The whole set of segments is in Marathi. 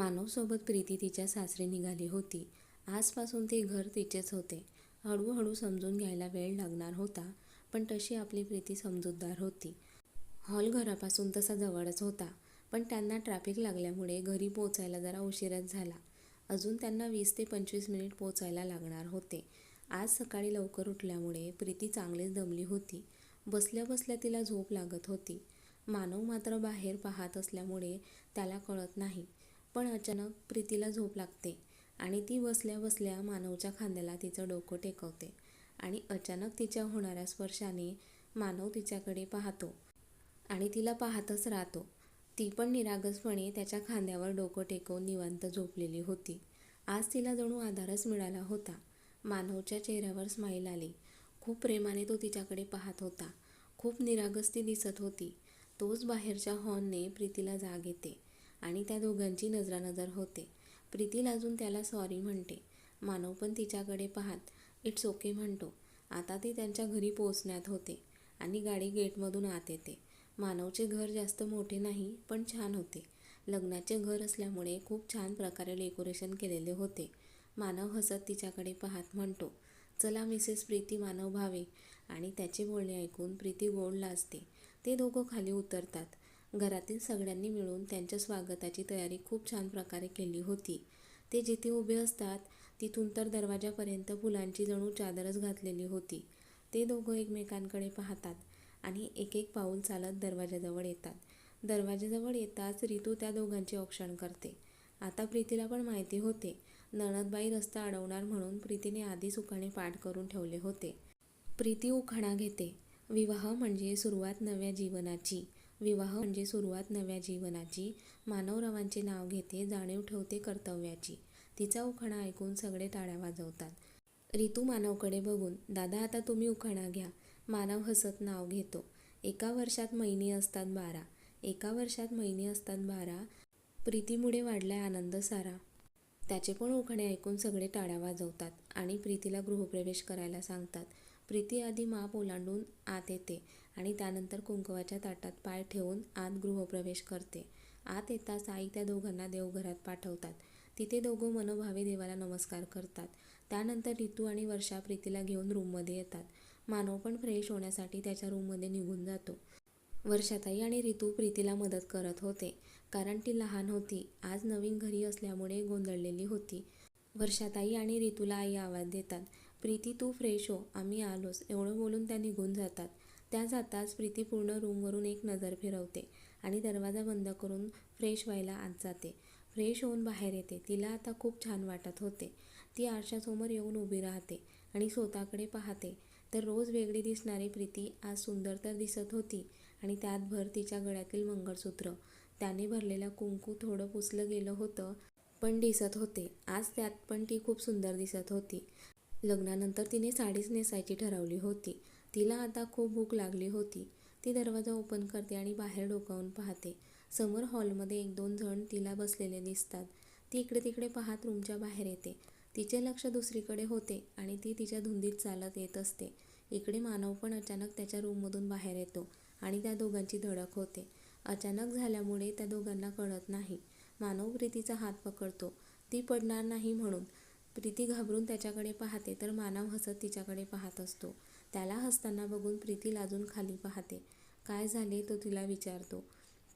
मानवसोबत प्रीती तिच्या सासरी निघाली होती. आजपासून ते घर तिचेच होते. हळूहळू समजून घ्यायला वेळ लागणार होता, पण तशी आपली प्रीती समजूतदार होती. हॉल घरापासून तसा जवळच होता, पण त्यांना ट्रॅफिक लागल्यामुळे घरी पोचायला जरा उशीरच झाला. अजून त्यांना वीस ते पंचवीस मिनिट पोचायला लागणार होते. आज सकाळी लवकर उठल्यामुळे प्रीती चांगलीच दमली होती. बसल्या बसल्या तिला झोप लागत होती. मानव मात्र बाहेर पाहत असल्यामुळे त्याला कळत नाही, पण अचानक प्रीतीला झोप लागते आणि ती बसल्या बसल्या मानवच्या खांद्याला तिचं डोकं टेकवते आणि अचानक तिच्या होणाऱ्या स्पर्शाने मानव तिच्याकडे पाहतो आणि तिला पाहतच राहतो. ती पण निरागसपणे त्याच्या खांद्यावर डोकं टेकवून निवांत झोपलेली होती. आज तिला जणू आधारच मिळाला होता. मानवच्या चेहऱ्यावर स्माईल आली. खूप प्रेमाने तो तिच्याकडे पाहत होता. खूप निरागस ती दिसत होती. तोच बाहेरच्या हॉर्नने प्रीतीला जाग येते आणि त्या दोघांची नजरानजर होते. प्रीती लाजून त्याला सॉरी म्हणते. मानव पण तिच्याकडे पाहत इट्स ओके म्हणतो. आता ते त्यांच्या घरी पोहोचण्यात होते आणि गाडी गेटमधून आत येते. मानवचे घर जास्त मोठे नाही, पण छान होते. लग्नाचे घर असल्यामुळे खूप छान प्रकारे डेकोरेशन केलेले होते. मानव हसत तिच्याकडे पाहत म्हणतो, चला मिसेस प्रीती मानव भावे आणि त्याचे बोलणे ऐकून प्रीती गोड लाजते. ते दोघं खाली उतरतात. घरातील सगळ्यांनी मिळून त्यांच्या स्वागताची तयारी खूप छान प्रकारे केली होती. ते जिथे उभे असतात तिथून तर दरवाजापर्यंत फुलांची जणू चादरच घातलेली होती. ते दोघं एकमेकांकडे पाहतात आणि एक एक पाऊल चालत दरवाजाजवळ येतात. दरवाजाजवळ येताच रितू त्या दोघांचे औक्षण करते. आता प्रीतीला पण माहिती होते, नणदबाई रस्ता अडवणार म्हणून प्रीतीने आधीच उखाणे पाठ करून ठेवले होते. प्रीती उखाणा घेते, विवाह म्हणजे सुरुवात नव्या जीवनाची विवाह म्हणजे सुरुवात नव्या जीवनाची मानवरावांचे नाव घेते, जाणीव ठेवते कर्तव्याची. तिचा उखाणा ऐकून सगळे टाळ्या वाजवतात. रितू मानवकडे बघून, दादा आता तुम्ही उखाणा घ्या. मानव हसत नाव घेतो, एका वर्षात महिने असतात बारा एका वर्षात महिने असतात बारा प्रीतीमुळे वाढलाय आनंद सारा. त्याचे पण उखाणे ऐकून सगळे टाळ्या वाजवतात आणि प्रीतीला गृहप्रवेश करायला सांगतात. प्रीती आधी माप ओलांडून आत येते आणि त्यानंतर कुंकवाच्या ताटात पाय ठेवून आत गृहप्रवेश करते. आत येताच आई त्या दोघांना देवघरात पाठवतात. तिथे दोघं मनोभावे देवाला नमस्कार करतात. त्यानंतर रितू आणि वर्षा प्रीतीला घेऊन रूममध्ये येतात. मानव पण फ्रेश होण्यासाठी त्याच्या रूममध्ये निघून जातो. वर्षाताई आणि रितू प्रीतीला मदत करत होते, कारण ती लहान होती. आज नवीन घरी असल्यामुळे गोंधळलेली होती. वर्षाताई आणि रितूला आई आवाज देतात, प्रीती तू फ्रेश हो, आम्ही आलोच एवढं बोलून त्या निघून जातात. त्या जाताच प्रीती पूर्ण रूमवरून एक नजर फिरवते आणि दरवाजा बंद करून फ्रेश व्हायला आत जाते. फ्रेश होऊन बाहेर येते. तिला आता खूप छान वाटत होते. ती आरशासमोर येऊन उभी राहते आणि स्वतःकडे पाहते तर रोज वेगळी दिसणारी प्रीती आज सुंदर तर दिसत होती आणि त्यात भर तिच्या गळ्यातील मंगळसूत्र, त्याने भरलेलं कुंकू थोडं पुसलं गेलं होतं, पण दिसत होते. आज त्यात पण ती खूप सुंदर दिसत होती. लग्नानंतर तिने साडीच नेसायची ठरवली होती. तिला आता खूप भूक लागली होती. ती दरवाजा ओपन करते आणि बाहेर डोकावून पाहते. समोर हॉलमध्ये एक दोन जण तिला बसलेले दिसतात. ती इकडे तिकडे पाहत रूमच्या बाहेर येते. तिचे लक्ष दुसरीकडे होते आणि ती तिच्या धुंदीत चालत येत असते. इकडे मानव पण अचानक त्याच्या रूममधून बाहेर येतो आणि त्या दोघांची धडक होते. अचानक झाल्यामुळे त्या दोघांना कळत नाही. मानव प्रीतीचा हात पकडतो, ती पडणार नाही म्हणून. प्रीती घाबरून त्याच्याकडे पाहते तर मानव हसत तिच्याकडे पाहत असतो. त्याला हसताना बघून प्रीती लाजून खाली पाहते. काय झाले तो तिला विचारतो.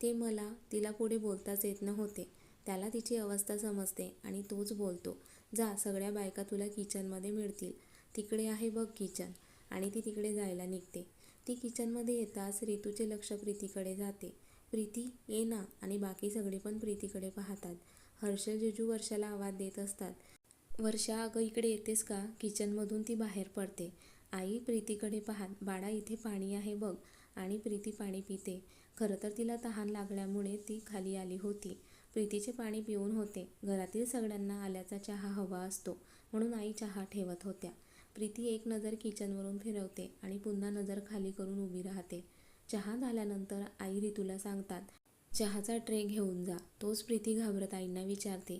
ते मला तिला पुढे बोलताच येत नव्हते. त्याला तिची अवस्था समजते आणि तोच बोलतो, जा सगळ्या बायका तुला किचनमध्ये मिळतील, तिकडे आहे बघ किचन आणि ती तिकडे जायला निघते. ती किचनमध्ये येताच रितूचे लक्ष प्रीतीकडे जाते. प्रीती ये ना आणि बाकी सगळे पण प्रीतीकडे पाहतात. हर्षल जेजू वर्षाला आवाज देत असतात, वर्षा अगं इकडे येतेस का किचनमधून ती बाहेर पडते. आई प्रीतीकडे पाहात बाळा इथे पाणी आहे बघ आणि प्रीती पाणी पिते. खरं तर तिला तहान लागल्यामुळे ती खाली आली होती. प्रीतीचे पाणी पिऊन होते. घरातील सगळ्यांना आल्याचा चहा हवा असतो म्हणून आई चहा ठेवत होत्या. प्रीती एक नजर किचनवरून फिरवते आणि पुन्हा नजर खाली करून उभी राहते. चहा झाल्यानंतर आई रितूला सांगतात, चहाचा ट्रे घेऊन जा. तोच प्रीती घाबरत आईंना विचारते,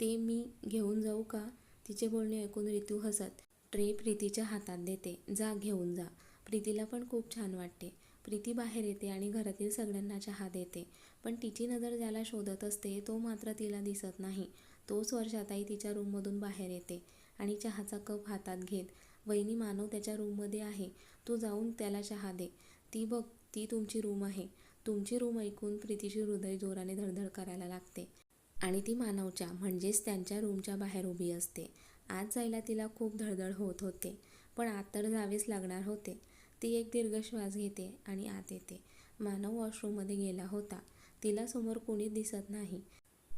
ते मी घेऊन जाऊ का? तिचे बोलणे ऐकून रितू हसत ट्रे प्रीतीच्या हातात देते, जा घेऊन जा. प्रीतीला पण खूप छान वाटते. प्रीती बाहेर येते आणि घरातील सगळ्यांना चहा देते. पण तिची नजर ज्याला शोधत असते तो मात्र तिला दिसत नाही तोच वर्षाताई तिच्या रूममधून बाहेर येते आणि चहाचा कप हातात घेत वहिनी मानव त्याच्या रूममध्ये आहे तू जाऊन त्याला चहा दे ती बघ ती तुमची रूम आहे तुमची रूम ऐकून प्रीतीची हृदय जोराने धडधड करायला लागते आणि ती मानवच्या म्हणजेच त्यांच्या रूमच्या बाहेर उभी असते आत जायला तिला खूप धडधड होत होते. पण आत तर जावेच लागणार होते. ती एक दीर्घ श्वास घेते आणि आत येते. मानव वॉशरूममध्ये गेला होता. तिला समोर कोणीच दिसत नाही.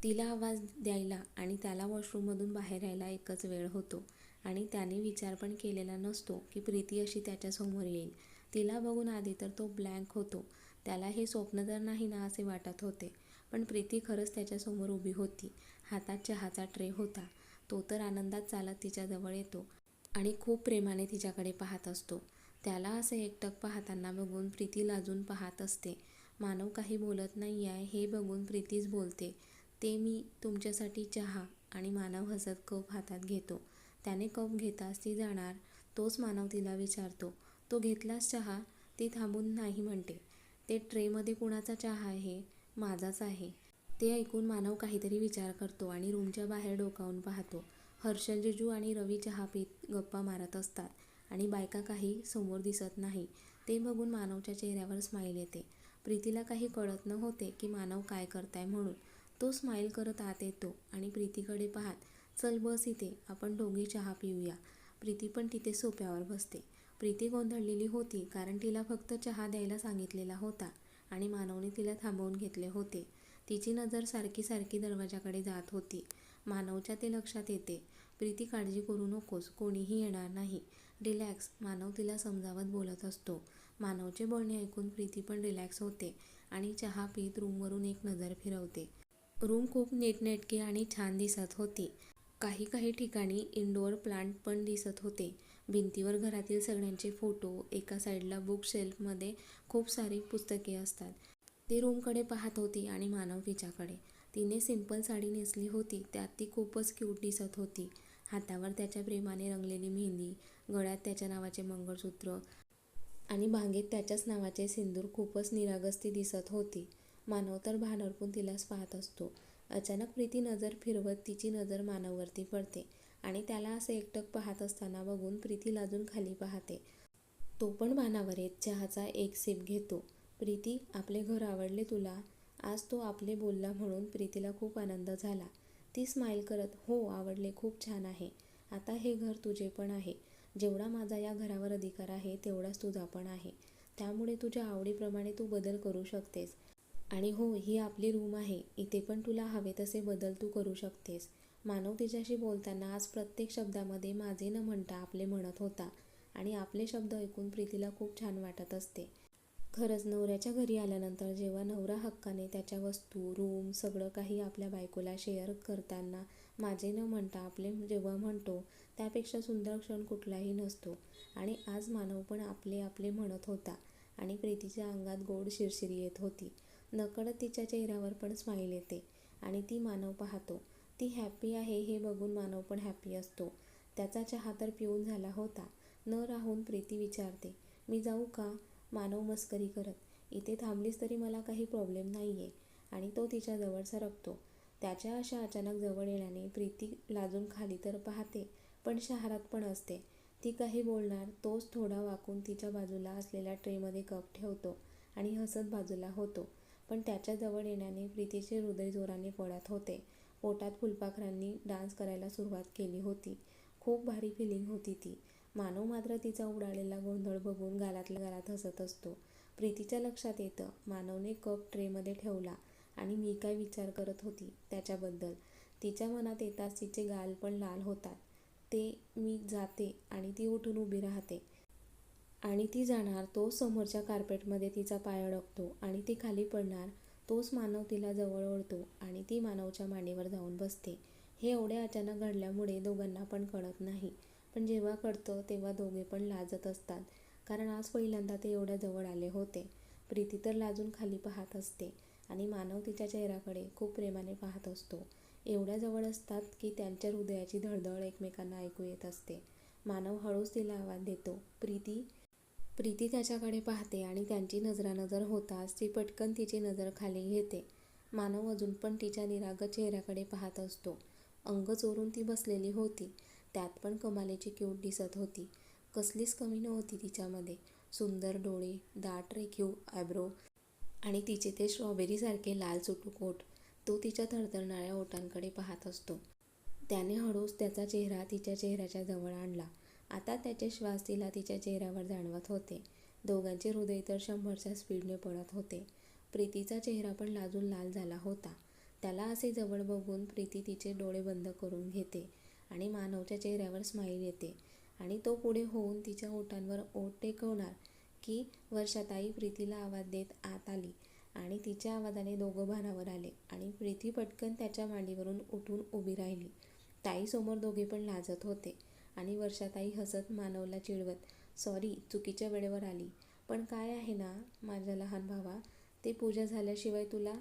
तिला आवाज द्यायला आणि त्याला वॉशरूममधून बाहेर यायला एकच वेळ होतो. आणि त्याने विचार पण केलेला नसतो की प्रीती अशी त्याच्यासमोर येईल. तिला बघून आधी तर तो ब्लँक होतो. त्याला हे स्वप्न तर नाही ना असे वाटत होते. पण प्रीती खरंच त्याच्यासमोर उभी होती. हातात चहाचा ट्रे होता. तो तर आनंदात चालत तिच्याजवळ येतो आणि खूप प्रेमाने तिच्याकडे पाहत असतो. त्याला असे एकटक पाहताना बघून प्रीती लाजून पाहत असते. मानव काही बोलत नाही आहे हे बघून प्रीतीच बोलते. ते मी तुमच्यासाठी चहा आणि मानव हसत कप हातात घेतो. त्याने कप घेताच ती जाणार तोच मानव तिला विचारतो. तो घेतलास चहा? ती थांबून नाही म्हणते. ते ट्रेमध्ये कुणाचा चहा आहे? माझाच आहे. ते ऐकून मानव काहीतरी विचार करतो आणि रूमच्या बाहेर डोकावून पाहतो. हर्षल जिजू आणि रवी चहा पीत गप्पा मारत असतात आणि बायका काही समोर दिसत नाही. ते बघून मानवच्या चेहऱ्यावर स्माईल येते. प्रीतीला काही कळत न होते की मानव काय करताय म्हणून. तो स्माईल करत आत येतो आणि प्रीतीकडे पाहत चल बस इथे आपण दोघी चहा पिऊया. प्रीती पण तिथे सोप्यावर बसते. प्रीती गोंधळलेली होती कारण तिला फक्त चहा द्यायला सांगितलेला होता आणि मानवने तिला थांबवून घेतले होते. तिची नजर सारखी सारखी दरवाजाकडे जात होती. मानवच्या ते लक्षात येते. प्रीती काळजी करू नकोस. कोणीही येणार नाही. रिलॅक्स. मानव तिला समजावत बोलत असतो. मानवचे बोलणे ऐकून प्रीती पण रिलॅक्स होते आणि चहा पीत रूमवरून एक नजर फिरवते. रूम खूप नीटनेटकी आणि छान दिसत होती. काही काही ठिकाणी इंडोअर प्लांट पण दिसत होते. भिंतीवर घरातील सगळ्यांचे फोटो एका साईडला बुक शेल्फमध्ये खूप सारी पुस्तके असतात. ती रूमकडे पाहत होती आणि मानव तिच्याकडे. तिने सिंपल साडी नेसली होती. त्यात ती खूपच क्यूट दिसत होती. हातावर त्याच्या प्रेमाने रंगलेली मेहंदी गळ्यात त्याच्या नावाचे मंगळसूत्र आणि भांगेत त्याच्याच नावाचे सिंदूर खूपच निरागस्ती दिसत होती. मानव तर भानरपून तिलाच पाहत असतो. अचानक प्रीती नजर फिरवत तिची नजर मानववरती पडते आणि त्याला असे एकटक पाहत असताना बघून प्रीती लाजून खाली पाहते. तो पण भानावर येत चहाचा एक सिप घेतो. प्रीती आपले घर आवडले तुला? आज तो आपले बोलला म्हणून प्रीतीला खूप आनंद झाला. ती स्माईल करत हो आवडले खूप छान आहे. आता हे घर तुझे पण आहे. जेवढा माझा या घरावर अधिकार आहे तेवढाच तुझा पण आहे. त्यामुळे तुझ्या आवडीप्रमाणे तू बदल करू शकतेस. आणि हो ही आपली रूम आहे. इथे पण तुला हवे तसे बदल तू करू शकतेस. मानव तिच्याशी बोलताना आज प्रत्येक शब्दामध्ये माझे न म्हणता आपले म्हणत होता. आणि आपले शब्द ऐकून प्रीतीला खूप छान वाटत असते. खरंच नवऱ्याच्या घरी आल्यानंतर जेव्हा नवरा हक्काने त्याच्या वस्तू रूम सगळं काही आपल्या बायकोला शेअर करताना माझे न म्हणता आपले जेव्हा म्हणतो त्यापेक्षा सुंदर क्षण कुठलाही नसतो. आणि आज मानव पण आपले आपले म्हणत होता आणि प्रीतीच्या अंगात गोड शिरशिरी येत होती. नकळत तिच्या चेहऱ्यावर पण स्माईल येते आणि ती मानव पाहतो. ती हॅप्पी आहे हे बघून मानव पण हॅप्पी असतो. त्याचा चहा तर पिऊन झाला होता. न राहून प्रीती विचारते मी जाऊ का? मानव मस्करी करत. इथे थांबलीस तरी मला काही प्रॉब्लेम नाही आहे आणि तो तिच्या जवळ सरकतो त्याच्या अशा अचानक जवळ येण्याने प्रीती लाजून खाली तर पाहते पण शहरात पण असते. ती काही बोलणार तोच थोडा वाकून तिच्या बाजूला असलेल्या ट्रेमध्ये कप ठेवतो आणि हसत बाजूला होतो. पण त्याच्याजवळ येण्याने प्रीतीचे हृदय जोराने पडत होते. पोटात फुलपाखरांनी डान्स करायला सुरुवात केली होती. खूप भारी फिलिंग होती ती. मानव मात्र तिचा उडालेला गोंधळ बघून गालातल्या गालात हसत असतो. प्रीतीच्या लक्षात येतं मानवने कप ट्रेमध्ये ठेवला आणि मी काय विचार करत होती त्याच्याबद्दल. तिच्या मनात येताच तिचे गाल पण लाल होतात. ते मी जाते आणि ती उठून उभी राहते. आणि ती जाणार तो समोरच्या कार्पेटमध्ये तिचा पाय अडकतो आणि ती खाली पडणार तोच मानव तिला जवळ ओढतो आणि ती मानवच्या मांडीवर जाऊन बसते. हे एवढे अचानक घडल्यामुळे दोघांना पण कळत नाही. पण जेव्हा कळतं तेव्हा दोघे पण लाजत असतात. कारण आज पहिल्यांदा ते एवढ्या जवळ आले होते. प्रीती तर लाजून खाली पाहत असते आणि मानव तिच्या चेहऱ्याकडे खूप प्रेमाने पाहत असतो. एवढ्या जवळ असतात की त्यांच्या हृदयाची धडधड एकमेकांना ऐकू येत असते. मानव हळूच तिला आवाज देतो प्रीती प्रीती त्याच्याकडे पाहते आणि त्यांची नजरानजर होताच ती पटकन तिची नजर खाली घेते. मानव अजून पण तिच्या निरागत चेहऱ्याकडे पाहत असतो. अंग चोरून ती बसलेली होती. त्यात पण कमालीची क्यूट दिसत होती. कसलीच कमी नव्हती तिच्यामध्ये. सुंदर डोळे, दाट रेखीव आयब्रो आणि तिचे ते स्ट्रॉबेरीसारखे लाल चुटूकोट ओठ. तो तिच्या थरथरणाऱ्या ओठांकडे पाहत असतो. त्याने हळूच त्याचा चेहरा तिच्या चेहऱ्याच्या जवळ आणला. आता त्याचे श्वास तिला तिच्या चेहऱ्यावर जाणवत होते. दोघांचे हृदय तर शंभरच्या स्पीडने पडत होते. प्रीतीचा चेहरा पण लाजून लाल झाला होता. त्याला असे जवळ बघून प्रीती तिचे डोळे बंद करून घेते आणि मानवच्या चेहऱ्यावर स्माईल येते आणि तो पुढे होऊन तिच्या ओठांवर ओठ टेकवणार की वर्षाताई प्रीतीला आवाज देत आत आली आणि तिच्या आवाजाने दोघं भानावर आले आणि प्रीती पटकन त्याच्या मांडीवरून उठून उभी राहिली. ताईसमोर दोघे पण लाजत होते आणि वर्षाताई हसत मानवला चिडवत सॉरी चुकीच्या वेळेवर आली. पण काय आहे ना माझ्या लहान भावा, ते पूजा झाल्याशिवाय तुला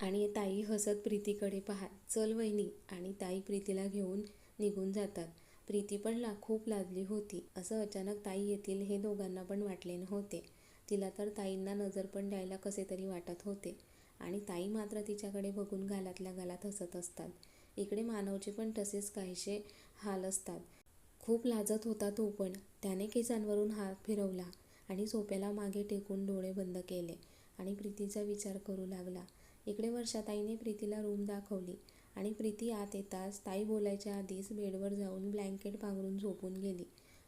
आणि ताई हसत प्रीतीकडे पहा चल वहिनी आणि ताई प्रीतीला घेऊन निघून जातात. प्रीती पण ला खूप लाजली होती. असं अचानक ताई येतील हे दोघांना पण वाटले नव्हते. तिला तर ताईंना नजर पण द्यायला कसेतरी वाटत होते आणि ताई मात्र तिच्याकडे बघून घालातल्या गालात हसत असतात. इकडे मानवचे पण तसेच काहीसे हाल असतात. खूप लाजत होता तो पण. त्याने केसांवरून हात फिरवला आणि सोप्याला मागे टेकून डोळे बंद केले आणि प्रीतीचा विचार करू लागला. इकडे वर्षाताईने प्रीतीला रूम दाखवली आणि प्रीती आत येताच ताई बोलायच्या आधीच बेडवर जाऊन ब्लँकेट पांघरून झोपून गेली.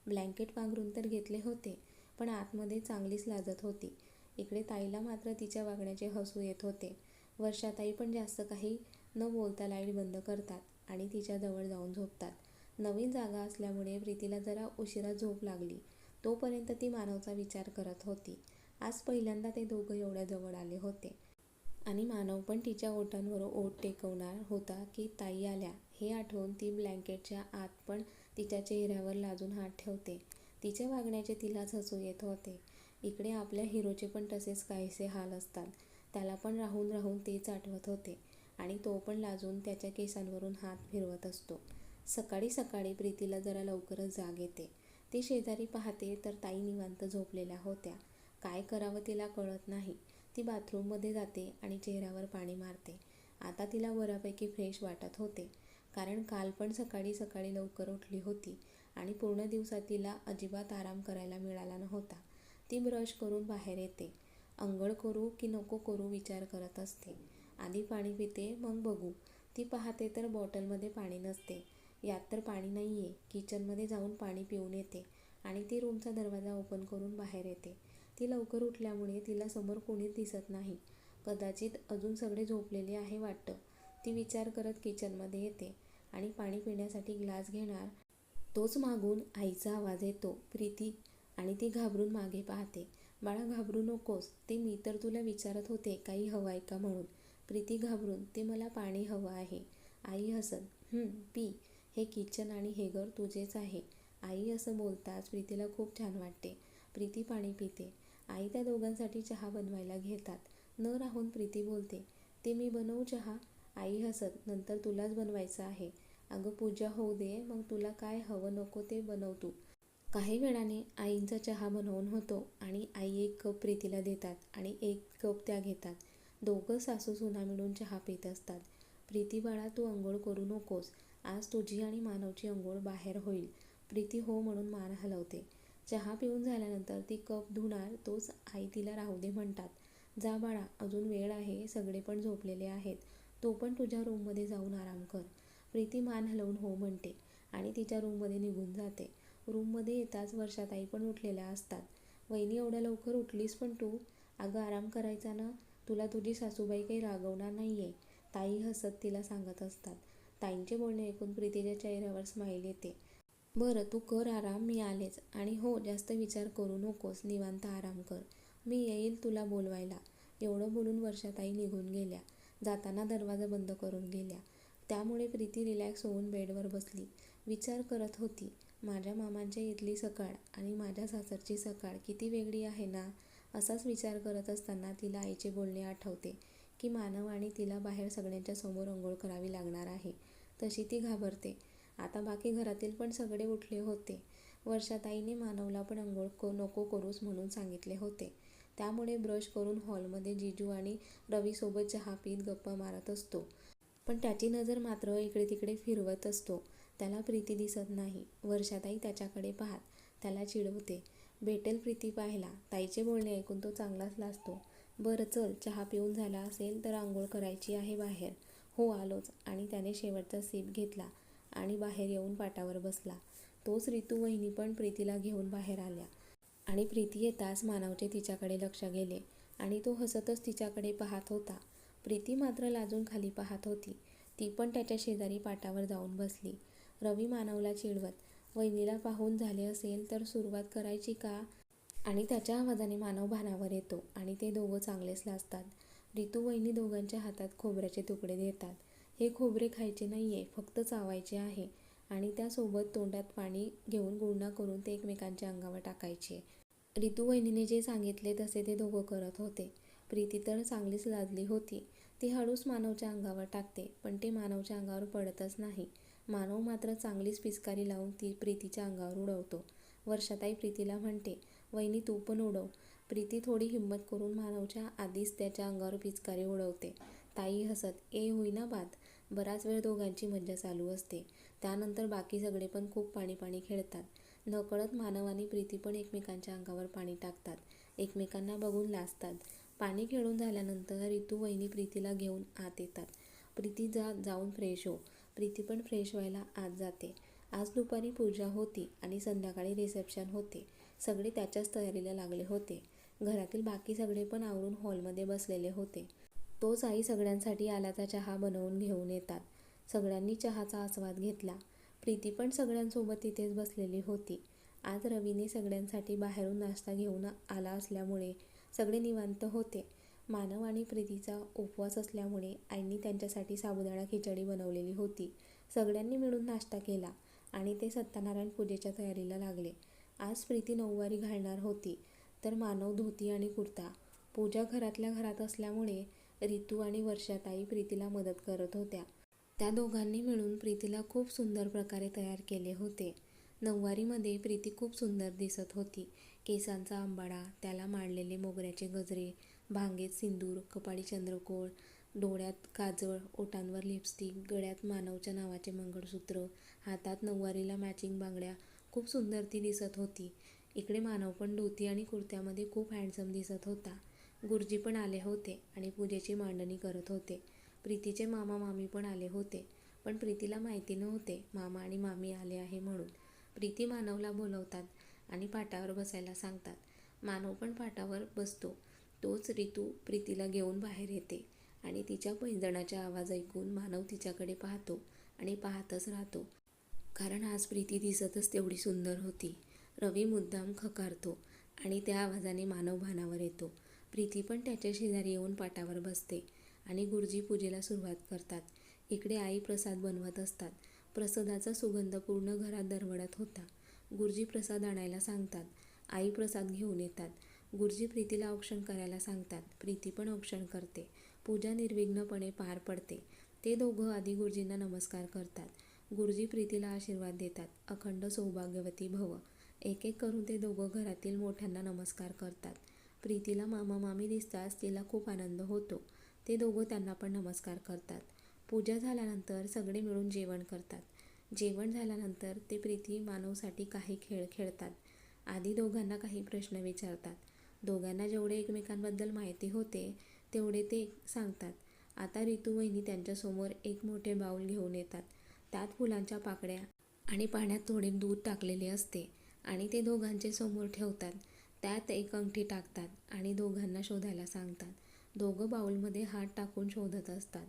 ब्लँकेट पांघरून तर घेतले होते, पण आतमध्ये चांगलीच लाजत होती. इकडे ताईला मात्र तिच्या वागण्याचे हसू येत होते. वर्षाताई पण जास्त काही न बोलता लाइट बंद करतात आणि तिच्या जवळ जाऊन झोपतात. नवीन जागा असल्यामुळे प्रीतीला जरा उशिरा झोप लागली. तोपर्यंत ती मानवचा विचार करत होती. आज पहिल्यांदा ते दोघं एवढ्या जवळ आले होते. आणि मानव पण तिच्या ओठांवर ओठ टेकवणार होता की ताई आल्या हे आठवून ती ब्लँकेटच्या आत पण तिच्या चेहऱ्यावर लाजून हात ठेवते. तिच्या वागण्याचे तिलाच हसू येत होते. इकडे आपल्या हिरोचे पण तसेच काहीसे हाल असतात. त्याला पण राहून राहून तेच आठवत होते आणि तो पण लाजून त्याच्या केसांवरून हात फिरवत असतो. सकाळी सकाळी प्रीतीला जरा लवकरच जाग येते. ती शेजारी पाहते तर ताई निवांत झोपलेल्या होत्या. काय करावं तिला कळत नाही. ती बाथरूममध्ये जाते आणि चेहऱ्यावर पाणी मारते. आता तिला बऱ्यापैकी फ्रेश वाटत होते. कारण काल पण सकाळी सकाळी लवकर उठली होती आणि पूर्ण दिवसात तिला अजिबात आराम करायला मिळाला नव्हता. ती ब्रश करून बाहेर येते. अंघोळ करू की नको करू विचार करत असते. आधी पाणी पिते मग बघू. ती पाहते तर बॉटलमध्ये पाणी नसते. यात तर पाणी नाही आहे किचनमध्ये जाऊन पाणी पिऊन येते आणि ती रूमचा दरवाजा ओपन करून बाहेर येते. ती लवकर उठल्यामुळे तिला समोर कोणीच दिसत नाही. कदाचित अजून सगळे झोपलेले आहे वाटतं. ती विचार करत किचनमध्ये येते आणि पाणी पिण्यासाठी ग्लास घेणार तोच मागून आईचा आवाज येतो प्रीती आणि ती घाबरून मागे पाहते. बाळा घाबरू नकोस. ते मी तर तुला विचारत होते काही हवं आहे का म्हणून. प्रीती घाबरून ते मला पाणी हवं आहे. आई हसत पी. हे किचन आणि हे घर तुझेच आहे. आई असं बोलताच प्रीतीला खूप छान वाटते. प्रीती पाणी पिते. आई त्या दोघांसाठी चहा बनवायला घेतात. न राहून प्रीती बोलते ते मी बनवू चहा? आई हसत नंतर तुलाच बनवायचं आहे. अगं पूजा होऊ दे मग तुला काय हवं नको ते बनव तू. काही वेळाने आईंचा चहा बनवून होतो आणि आई एक कप प्रीतीला देतात आणि एक कप त्या घेतात. दोघं सासू सुना मिळून चहा पित असतात. प्रीती बाळा तू अंघोळ करू नकोस. आज तुझी आणि मानवची अंघोळ बाहेर होईल. प्रीती हो म्हणून मान हलवते. चहा पिऊन झाल्यानंतर ती कप धुणार तोच आई तिला राहू दे म्हणतात. जा बाळा अजून वेळ आहे. सगळे पण झोपलेले आहेत. तो पण तुझ्या रूममध्ये जाऊन आराम कर. प्रीती मान हलवून हो म्हणते आणि तिच्या रूममध्ये निघून जाते. रूममध्ये येताच वर्षाताई पण उठलेल्या असतात. वहिनी एवढ्या लवकर उठलीस पण तू? अगं आराम करायचा ना. तुला तुझी सासूबाई काही रागवणार नाही आहे ताई हसत तिला सांगत असतात. ताईंचे बोलणे ऐकून प्रीतीच्या चेहऱ्यावर स्माईल येते. बरं तू कर आराम मी आलेच आणि हो जास्त विचार करू नकोस निवांत आराम कर. मी येईल तुला बोलवायला. एवढं बोलून वर्षाताई निघून गेल्या. जाताना दरवाजा बंद करून गेल्या. त्यामुळे प्रीती रिलॅक्स होऊन बेडवर बसली. विचार करत होती माझ्या मामांच्या इथली सकाळ आणि माझ्या सासरची सकाळ किती वेगळी आहे ना. असाच विचार करत असताना तिला आईचे बोलणे आठवते की मानव आणि तिला बाहेर सगळ्यांच्या समोर अंघोळ करावी लागणार आहे. तशी ती घाबरते. आता बाकी घरातील पण सगळे उठले होते. वर्षाताईने मानवला पण अंघोळ नको करूस म्हणून सांगितले होते. त्यामुळे ब्रश करून हॉलमध्ये जिजू आणि रवीसोबत चहा पीत गप्पा मारत असतो. पण त्याची नजर मात्र इकडे तिकडे फिरवत असतो. त्याला प्रीती दिसत नाही. वर्षाताई त्याच्याकडे पाहत त्याला चिडवते. भेटेल प्रीती पाहिला ताईचे बोलणे ऐकून तो चांगलाच लाजतो. बरं चल चहा पिऊन झाला असेल तर आंघोळ करायची आहे बाहेर. हो आलोच. आणि त्याने शेवटचा सीप घेतला. आणि बाहेर येऊन पाटावर बसला. तोच रितू वहिनी पण प्रीतीला घेऊन बाहेर आल्या. आणि प्रीती येताच मानवचे तिच्याकडे लक्ष गेले आणि तो हसतच तिच्याकडे पाहत होता. प्रीती मात्र लाजून खाली पाहत होती. ती पण त्याच्या शेजारी पाटावर जाऊन बसली. रवी मानवला चिडवत वहिनीला पाहून झाले असेल तर सुरुवात करायची का? आणि त्याच्या आवाजाने मानव भानावर येतो आणि ते दोघं चांगलेच लाजतात. ऋतू वहिनी दोघांच्या हातात खोबऱ्याचे तुकडे देतात. हे खोबरे खायचे नाही आहे फक्त चावायचे आहे. आणि त्यासोबत तोंडात पाणी घेऊन गुळणा करून ते एकमेकांच्या अंगावर टाकायचे. रितू वहिनीने जे सांगितले तसे ते दोघं करत होते. प्रीती तर चांगलीच लादली होती. ती हळूच मानवच्या अंगावर टाकते पण ते मानवच्या अंगावर पडतच नाही. मानव मात्र चांगलीच पिचकारी लावून ती प्रीतीच्या अंगावर उडवतो. वर्षाताई प्रीतीला म्हणते वहिनी तू पण उडव प्रीती थोडी हिंमत करून मानवच्या आधीच त्याच्या अंगावर पिचकारी उडवते. ताई हसत. ए होईना बाद. बराच वेळ दोघांची मज्जा चालू असते. त्यानंतर बाकी सगळे पण खूप पाणी पाणी खेळतात. नकळत मानव आणि प्रीती पण एकमेकांच्या अंगावर पाणी टाकतात. एकमेकांना बघून लाजतात. पाणी खेळून झाल्यानंतर रितू वहिनी प्रीतीला घेऊन आत येतात. प्रीती जा जाऊन फ्रेश हो. प्रीती पण फ्रेश व्हायला आत जाते. आज दुपारी पूजा होती आणि संध्याकाळी रिसेप्शन होते. सगळे त्याच्याच तयारीला लागले होते. घरातील बाकी सगळे पण आवरून हॉलमध्ये बसलेले होते. तोच आई सगळ्यांसाठी आल्याचा चहा बनवून घेऊन येतात. सगळ्यांनी चहाचा आस्वाद घेतला. प्रीती पण सगळ्यांसोबत तिथेच बसलेली होती. आज रवीने सगळ्यांसाठी बाहेरून नाश्ता घेऊन आला असल्यामुळे सगळे निवांत होते. मानव आणि प्रीतीचा उपवास असल्यामुळे आईंनी त्यांच्यासाठी साबुदाणा खिचडी बनवलेली होती. सगळ्यांनी मिळून नाश्ता केला आणि ते सत्यनारायण पूजेच्या तयारीला लागले. आज प्रीती नऊवारी घालणार होती. तर मानव धोती आणि कुर्ता. पूजा घरातल्या घरात असल्यामुळे रितू आणि वर्षाताई प्रीतीला मदत करत होत्या. त्या दोघांनी मिळून प्रीतीला खूप सुंदर प्रकारे तयार केले होते. नऊवारीमध्ये प्रीती खूप सुंदर दिसत होती. केसांचा आंबाडा त्याला मांडलेले मोगऱ्याचे गजरे भांगेत सिंदूर कपाळी चंद्रकोळ डोळ्यात काजळ ओटांवर लिपस्टिक गळ्यात मानवच्या नावाचे मंगळसूत्र हातात नऊवारीला मॅचिंग बांगड्या खूप सुंदर ती दिसत होती. इकडे मानव पण धोती आणि कुर्त्यामध्ये खूप हँडसम दिसत होता. गुरुजी पण आले होते आणि पूजेची मांडणी करत होते. प्रीतीचे मामा मामी पण आले होते. पण प्रीतीला माहिती नव्हते मामा आणि मामी आले आहे म्हणून. प्रीती मानवला बोलवतात आणि पाटावर बसायला सांगतात. मानव पण पाटावर बसतो. तोच रितू प्रीतीला घेऊन बाहेर येते आणि तिच्या पैंजणाचा आवाज ऐकून मानव तिच्याकडे पाहतो आणि पाहतच राहतो. कारण आज प्रीती दिसतच तेवढी सुंदर होती. रवी मुद्दाम खकारतो आणि त्या आवाजाने मानव भानावर येतो. प्रीती पण त्याच्या शेजारी येऊन पाटावर बसते आणि गुरुजी पूजेला सुरुवात करतात. इकडे आई प्रसाद बनवत असतात. प्रसादाचा सुगंध पूर्ण घरात दरवळत होता. गुरुजी प्रसाद आणायला सांगतात. आई प्रसाद घेऊन येतात. गुरुजी प्रीतीला औक्षण करायला सांगतात. प्रीती पण औक्षण करते. पूजा निर्विघ्नपणे पार पडते. ते दोघं आधी गुरुजींना नमस्कार करतात. गुरुजी प्रीतीला आशीर्वाद देतात. अखंड सौभाग्यवती भव. एक एक करून ते दोघं घरातील मोठ्यांना नमस्कार करतात. प्रीतीला मामा मामी दिसताच तिला खूप आनंद होतो. ते दोघं त्यांना पण नमस्कार करतात. पूजा झाल्यानंतर सगळे मिळून जेवण करतात. जेवण झाल्यानंतर ते प्रीती मानवसाठी काही खेळ खेळतात. आधी दोघांना काही प्रश्न विचारतात. दोघांना जेवढे एकमेकांबद्दल माहिती होते तेवढे ते सांगतात. आता रितू वहिनी त्यांच्यासमोर एक मोठे बाऊल घेऊन येतात. त्यात फुलांच्या पाकळ्या आणि पाण्यात थोडे दूध टाकलेले असते आणि ते दोघांचे समोर ठेवतात. त्यात एक अंगठी टाकतात आणि दोघांना शोधायला सांगतात. दोघं बाऊलमध्ये हात टाकून शोधत असतात.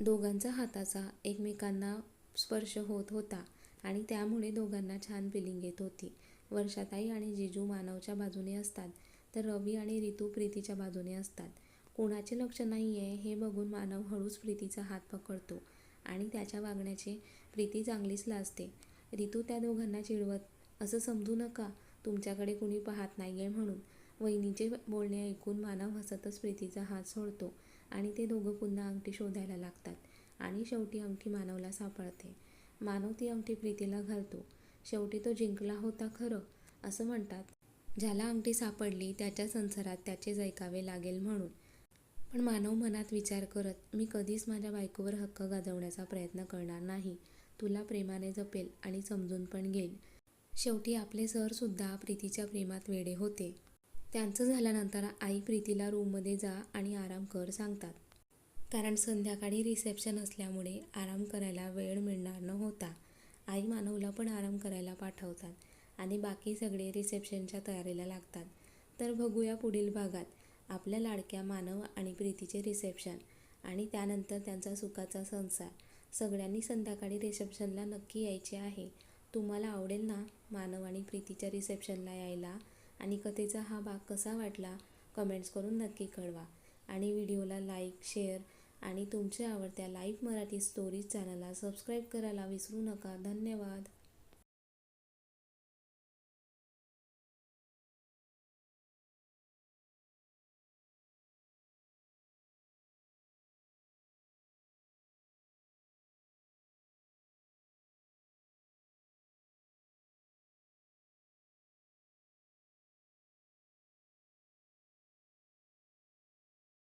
दोघांचा हाताचा एकमेकांना स्पर्श होत होता आणि त्यामुळे दोघांना छान फिलिंग येत होती. वर्षाताई आणि जिजू मानवच्या बाजूने असतात तर रवी आणि रितू प्रीतीच्या बाजूने असतात. कोणाचे लक्ष नाही आहे हे बघून मानव हळूच प्रीतीचा हात पकडतो आणि त्याच्या वागण्याची प्रीती चांगलीच लाजते. रितू त्या दोघांना चिडवत असं समजू नका. तुमच्याकडे कुणी पाहत नाही आहे म्हणून. वहिनीचे बोलणे ऐकून मानव हसतच प्रीतीचा हात सोडतो आणि ते दोघं पुन्हा अंगठी शोधायला लागतात आणि शेवटी अंगठी मानवला सापडते. मानव ती अंगठी प्रीतीला घालतो. शेवटी तो जिंकला होता खरं असं म्हणतात. ज्याला अंगठी सापडली त्याच्या संसारात त्याचे जैकावे लागेल म्हणून. पण मानव मनात विचार करत मी कधीच माझ्या बायकोवर हक्क गाजवण्याचा प्रयत्न करणार नाही. तुला प्रेमाने जपेल आणि समजून पण घेईल. शेवटी आपले सरसुद्धा प्रीतीच्या प्रेमात वेडे होते. त्यांचं झाल्यानंतर आई प्रीतीला रूममध्ये जा आणि आराम कर सांगतात. कारण संध्याकाळी रिसेप्शन असल्यामुळे आराम करायला वेळ मिळणार न होता आई मानवला पण आराम करायला पाठवतात आणि बाकी सगळे रिसेप्शनच्या तयारीला लागतात. तर बघूया पुढील भागात आपल्या लाडक्या मानव आणि प्रीतीचे रिसेप्शन आणि त्यानंतर त्यांचा सुखाचा संसार सगळ्यांनी संध्याकाळी रिसेप्शनला नक्की यायचे आहे. तुम्हाला आवडेल ना मानव आणि प्रीतीच्या रिसेप्शनला यायला? आणि कथेचा हा भाग कसा वाटला? कमेंट्स करून नक्की कळवा. आणि व्हिडिओला लाईक शेअर आणि तुमच्या आवडत्या लाईव्ह मराठी स्टोरीज चॅनलला सबस्क्राईब करायला विसरू नका. धन्यवाद.